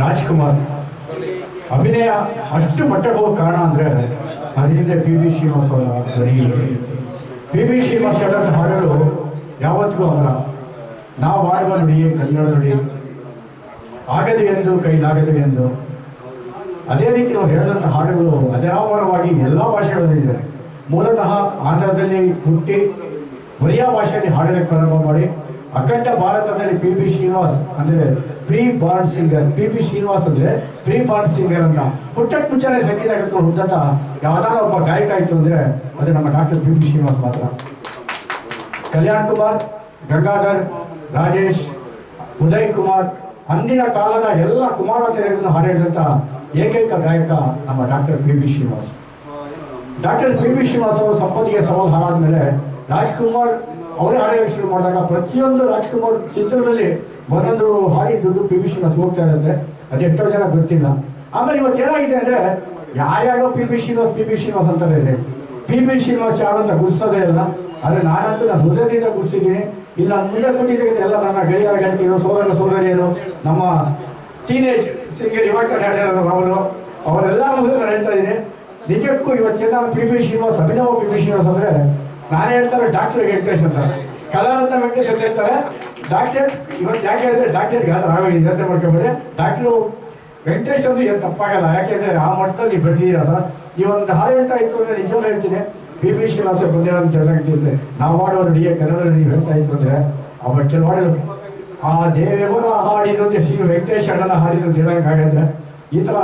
ರಾಜ್ಕುಮಾರ್. ಅಭಿನಯ ಅಷ್ಟು ಮಟ್ಟಕ್ಕೆ ಹೋಗಿ ಕಾರಣ ಅಂದರೆ ಅದರಿಂದ ಪಿ ವಿ ಶ್ರೀನಿವಾಸ ಅವರ ಧ್ವನಿ ಪಿ ಬಿ ಶ್ರೀನಿವಾಸ ಅವರ ಹಾಡಲು ಯಾವತ್ತಿಗೂ ಅವರ ನಾವು ಆಡುವ ನುಡಿ ಕನ್ನಡ ನುಡಿ, ಆಗದೆ ಎಂದು, ಕೈಲಾಗದೆ ಎಂದು. ಅದೇ ರೀತಿ ನಾವು ಹೇಳಿದಂಥ ಹಾಡುಗಳು ಅಜರಾಮರವಾಗಿ ಎಲ್ಲ ಭಾಷೆಗಳಲ್ಲಿ ಇದೆ. ಮೂಲತಃ ಆಂಧ್ರದಲ್ಲಿ ಹುಟ್ಟಿ, ಒರಿಯಾ ಭಾಷೆಯಲ್ಲಿ ಹಾಡಲಿಕ್ಕೆ ಪ್ರಾರಂಭ ಮಾಡಿ ಅಖಂಡ ಭಾರತದಲ್ಲಿ ಪಿ ಬಿ ಶ್ರೀನಿವಾಸ್ ಅಂದರೆ ಪ್ರೀ ಬಾರ್ಡ್ ಸಿಂಗರ್ ಪಿ ಬಿ ಶ್ರೀನಿವಾಸ್ ಅಂದರೆ ಪ್ರೀ ಬಾರ್ಡ್ ಸಿಂಗರ್ ಅಂತ. ಪುಟ್ಟ ಮುಂಚೆನೆ ಸಂಗೀತ ಕಲ್ತ್ಕೊಂಡು ಹುಟ್ಟಂತ ಯಾವ್ದಾರ ಒಬ್ಬ ಗಾಯಕ ಆಯಿತು ಅಂದರೆ ಅದು ನಮ್ಮ ಡಾಕ್ಟರ್ ಪಿ ಬಿ ಶ್ರೀನಿವಾಸ್ ಮಾತ್ರ. ಕಲ್ಯಾಣ್ ಕುಮಾರ್, ಗಂಗಾಧರ್, ರಾಜೇಶ್, ಉದಯ್ ಕುಮಾರ್, ಅಂದಿನ ಕಾಲದ ಎಲ್ಲ ಕುಮಾರಾಚಾರ್ಯರನ್ನು ಹಾಡಿದಂಥ ಏಕೈಕ ಗಾಯಕ ನಮ್ಮ doctor P B Srinivas. Doctor P B Srinivas ಅವರು ಸಂಪತ್ತಿಗೆ ಸವಾಲು ಹಾರಾದ್ಮೇಲೆ ರಾಜ್ಕುಮಾರ್ ಅವರೇ ಹಾಡು ಶುರು ಮಾಡಿದಾಗ ಪ್ರತಿಯೊಂದು ರಾಜ್ಕುಮಾರ್ ಚಿತ್ರದಲ್ಲಿ ಒಂದೊಂದು ಹಾಡಿದ್ದು ಪಿ ಬಿ ಶ್ರೀನಿವಾಸ್ ಹೋಗ್ತಾ ಇರುತ್ತೆ ಅದು ಎಷ್ಟೋ ಜನ ಗೊತ್ತಿಲ್ಲ. ಆಮೇಲೆ ಇವತ್ತು ಏನಾಗಿದೆ ಅಂದ್ರೆ ಯಾರ್ಯಾರೋ P B Srinivas P B Srinivas ಅಂತಾರೆ ಇದೆ. ಪಿ ಬಿ ಶ್ರೀನಿವಾಸ್ ಯಾರು ಅಂತ ಗುರ್ಸೋದೇ ಇಲ್ಲ. ಆದರೆ ನಾನಂತೂ ನಾನು ಹೃದಯದಿಂದ ಗುರ್ಸಿದ್ದೀನಿ. ಇಲ್ಲ ಮುಂದೆ ಕೊಟ್ಟಿದ್ದೀನಿ ಎಲ್ಲ ನನ್ನ ಗೆಳೆಯರ ಗೆಳತಿಯರು ಸೋದರ ಸೋದರಿಯರು, ನಮ್ಮ ಟೀನೇಜ್ ಸಿಂಗರ್ ಯುವಕ ಹೇಳಿರೋದು ಅವರು, ಅವರೆಲ್ಲ ಮುಂದೆ ನಾನು ಹೇಳ್ತಾ ಇದ್ದೀನಿ. ನಿಜಕ್ಕೂ ಇವತ್ತೆಲ್ಲ P B Srinivas Abhinava P B Srinivas ಅಂದ್ರೆ ನಾನು ಹೇಳ್ತಾರೆ ಡಾಕ್ಟರ್ ವೆಂಕಟೇಶ್ ಅಂತ. ಕಲಾರತ್ನ ವೆಂಕಟೇಶ್ ಅಂತ ಹೇಳ್ತಾರೆ. ಡಾಕ್ಟರ್ ಇವತ್ತು ಯಾಕೆ ಅಂದ್ರೆ ಡಾಕ್ಟರ್ ಗಾತ್ರ ಆಗೋಗಿದೆ ಅಂತ ಮಾಡ್ಕೊಬೇಡಿ. ಡಾಕ್ಟ್ರು ವೆಂಕಟೇಶ್ ಅಂದ್ರೆ ಏನು ತಪ್ಪಾಗಲ್ಲ. ಯಾಕೆಂದ್ರೆ ಆ ಮಟ್ಟದಲ್ಲಿ ಬೆಳೆದಿದ್ದೀರ ಸರ್ ಈ ಒಂದು ಹಾಡು ಹೇಳ್ತಾ ಇತ್ತು ಅಂದ್ರೆ ನಿಜವಾಗ್ಲೂ ಹೇಳ್ತೀನಿ. ಪಿ ಬಿ ಶ್ರೀನಿವಾಸ ಬಂದಿರೋ ಅಂತ ಹೇಳಿದ್ರೆ ನಾವು ಮಾಡುವ ರೆಡಿಯ ಕನ್ನಡ ನುಡಿ ಹೇಳ್ತಾ ಇತ್ತು ಅಂದ್ರೆ ಆ ಮಟ್ಟಲ್ಲಿ ಮಾಡಿದ್ರು ಆ ದೇವರ ಅಂದ್ರೆ ಶ್ರೀ ವೆಂಕಟೇಶ್ ಅಣ್ಣನ ಹಾಡಿದ್ರು ಅಂತ ಹೇಳೋಕ್ಕಾಗತ್ತೆ ಈ ತರ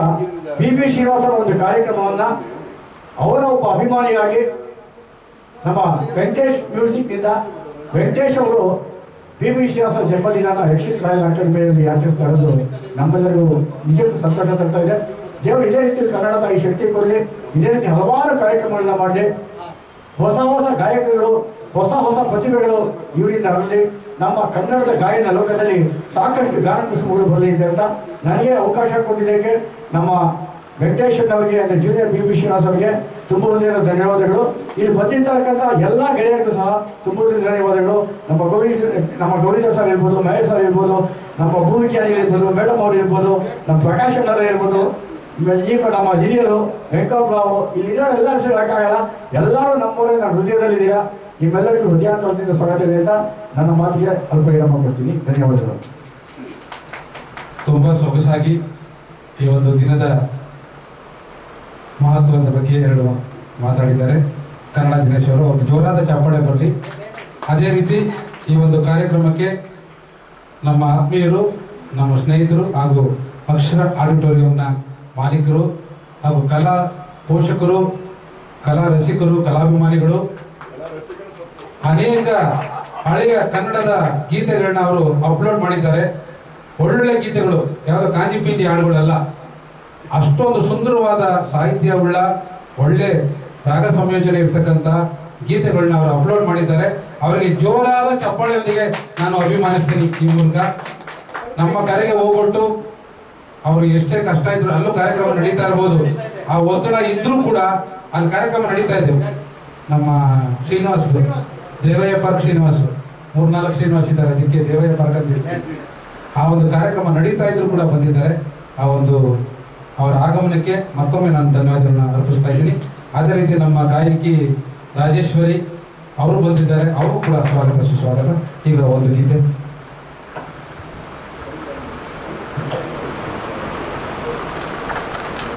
ಪಿ ಬಿ ಶ್ರೀನಿವಾಸರ ಒಂದು ಕಾರ್ಯಕ್ರಮವನ್ನ ಅವರ ಒಬ್ಬ ಅಭಿಮಾನಿಯಾಗಿ ನಮ್ಮ ವೆಂಕಟೇಶ್ ಮ್ಯೂಸಿಕ್ನಿಂದ ವೆಂಕಟೇಶ್ ಅವರು ಪಿ ಬಿ ಶ್ರೀನಿವಾಸ ಜನ್ಮದಿನ ಯಕ್ಷಿತ್ ರಾಯಲ್ ಅಕಾಡೆಮಿಯಲ್ಲಿ ಆಚರಿಸ್ತಾ ಇರೋದು ನಮ್ಮೆಲ್ಲರಿಗೂ ನಿಜಕ್ಕೂ ಸಂತೋಷ ತರ್ತಾ ಇದೆ. ದೇವರು ಇದೇ ರೀತಿ ಕನ್ನಡದ ಈ ಶಕ್ತಿ ಕೊಡಲಿ. ಇದೇ ರೀತಿ ಹಲವಾರು ಕಾರ್ಯಕ್ರಮಗಳನ್ನ ಮಾಡಲಿ. ಹೊಸ ಹೊಸ ಗಾಯಕಗಳು, ಹೊಸ ಹೊಸ ಪ್ರತಿಭೆಗಳು ಇವರಿಂದ ಆಗಲಿ ನಮ್ಮ ಕನ್ನಡದ ಗಾಯನ ಲೋಕದಲ್ಲಿ ಸಾಕಷ್ಟು ಗಾನ ಕುಸುಮಗಳು ಬರಲಿ ಅಂತ ನನಗೆ ಅವಕಾಶ ಕೊಟ್ಟಿದ್ದಕ್ಕೆ ನಮ್ಮ ವೆಂಕಟೇಶನ್ ಅವರಿಗೆ ಅಂದರೆ ಜೂನಿಯರ್ ಪಿ ಬಿ ಶ್ರೀನಿವಾಸ್ ಅವರಿಗೆ ತುಂಬ ಧನ್ಯವಾದಗಳು. ಇಲ್ಲಿ ಬಂದಿರ್ತಕ್ಕಂಥ ಎಲ್ಲ ಗೆಳೆಯರಿಗೂ ಸಹ ತುಂಬ ಧನ್ಯವಾದಗಳು. ನಮ್ಮ ಗೋವಿ ನಮ್ಮ ಗೋವಿಂದ ಸರ್ ಇರ್ಬೋದು, ಮಹೇಶ್ ಸರ್ ಇರ್ಬೋದು, ನಮ್ಮ ಭೂವಿಜ್ಞಾನಿ ಇರ್ಬೋದು, ಮೇಡಮ್ ಅವರು ಇರ್ಬೋದು, ನಮ್ಮ ಪ್ರಕಾಶ್ ಅಣ್ಣರು ಇರ್ಬೋದು ಈಗ ನಮ್ಮ ಹಿರಿಯರು ವೆಂಕಟರಾವ್ ಇಲ್ಲಿ ಎಲ್ಲ ಹೇಳಕ್ಕಾಗಲ್ಲ ಎಲ್ಲರೂ ನಮ್ಮೂರೇ ನನ್ನ ಹೃದಯದಲ್ಲಿದ್ದೀರಾ ನಿಮ್ಮೆಲ್ಲರಿಗೂ ಹೃದಯಾಂತರದಿಂದ ಸ್ವಾಗತ ಹೇಳ್ತಾ ನನ್ನ ಮಾತಿಗೆ ಅಲ್ಪ ವಿರಾಮ ಕೊಡ್ತೀನಿ. ಧನ್ಯವಾದಗಳು. ತುಂಬ ಸೊಗಸಾಗಿ ಈ ಒಂದು ದಿನದ ಮಹತ್ವದ ಬಗ್ಗೆ ಎರಡು ಮಾತಾಡಿದ್ದಾರೆ. ಕನ್ನಡ ದಿನೇಶ್ ಅವರು ಅವ್ರಿಗೆ ಜೋರಾದ ಚಾಪಳೆ ಬರಲಿ. ಅದೇ ರೀತಿ ಈ ಒಂದು ಕಾರ್ಯಕ್ರಮಕ್ಕೆ ನಮ್ಮ ಆತ್ಮೀಯರು, ನಮ್ಮ ಸ್ನೇಹಿತರು ಹಾಗೂ ಅಕ್ಷರ ಆಡಿಟೋರಿಯಂನ ಮಾಲೀಕರು ಹಾಗೂ ಕಲಾ ಪೋಷಕರು, ಕಲಾ ರಸಿಕರು, ಕಲಾಭಿಮಾನಿಗಳು, ಅನೇಕ ಹಳೆಯ ಕನ್ನಡದ ಗೀತೆಗಳನ್ನ ಅವರು ಅಪ್ಲೋಡ್ ಮಾಡಿದ್ದಾರೆ. ಒಳ್ಳೊಳ್ಳೆ ಗೀತೆಗಳು, ಯಾವುದೋ ಕಾಂಜಿ ಪಿಂಜಿ ಹಾಡುಗಳಲ್ಲ ಅಷ್ಟೊಂದು ಸುಂದರವಾದ ಸಾಹಿತ್ಯವುಳ್ಳ ಒಳ್ಳೆ ರಾಗ ಸಂಯೋಜನೆ ಇರ್ತಕ್ಕಂಥ ಗೀತೆಗಳನ್ನ ಅವರು ಅಪ್ಲೋಡ್ ಮಾಡಿದ್ದಾರೆ. ಅವರಿಗೆ ಜೋರಾದ ಚಪ್ಪಾಳೆಯೊಂದಿಗೆ ನಾನು ಅಭಿಮಾನಿಸ್ತೀನಿ ಈ ಮೂಲಕ. ನಮ್ಮ ಕರೆಗೆ ಹೋಗ್ಬಿಟ್ಟು ಅವರು ಎಷ್ಟೇ ಕಷ್ಟ ಇದ್ರು ಅಲ್ಲೂ ಕಾರ್ಯಕ್ರಮ ನಡೀತಾ ಇರ್ಬೋದು. ಆ ಒತ್ತಡ ಇದ್ರೂ ಕೂಡ ಅಲ್ಲಿ ಕಾರ್ಯಕ್ರಮ ನಡೀತಾ ಇದ್ದೆವು ನಮ್ಮ ಶ್ರೀನಿವಾಸ್ ದೇವಯ್ಯ ಪಾರ್ಕ್ ಶ್ರೀನಿವಾಸ್. ಮೂರ್ನಾಲ್ಕು ಶ್ರೀನಿವಾಸ್ ಇದ್ದಾರೆ. ಅದಕ್ಕೆ ದೇವಯ್ಯ ಪಾರ್ಕ್ ಅಂತ ಆ ಒಂದು ಕಾರ್ಯಕ್ರಮ ನಡೀತಾ ಇದ್ರು ಕೂಡ ಬಂದಿದ್ದಾರೆ. ಆ ಒಂದು ಅವರ ಆಗಮನಕ್ಕೆ ಮತ್ತೊಮ್ಮೆ ನಾನು ಧನ್ಯವಾದಗಳನ್ನು ಅರ್ಪಿಸ್ತಾ ಇದ್ದೀನಿ. ಅದೇ ರೀತಿ ನಮ್ಮ ಗಾಯಕಿ ರಾಜೇಶ್ವರಿ, ಅವರು ಬಂದಿದ್ದಾರೆ. ಅವರು ಕೂಡ ಸ್ವಾಗತ. ಸುಸ್ವಾಗತ ಈಗ ಒಂದು ಗೀತೆ.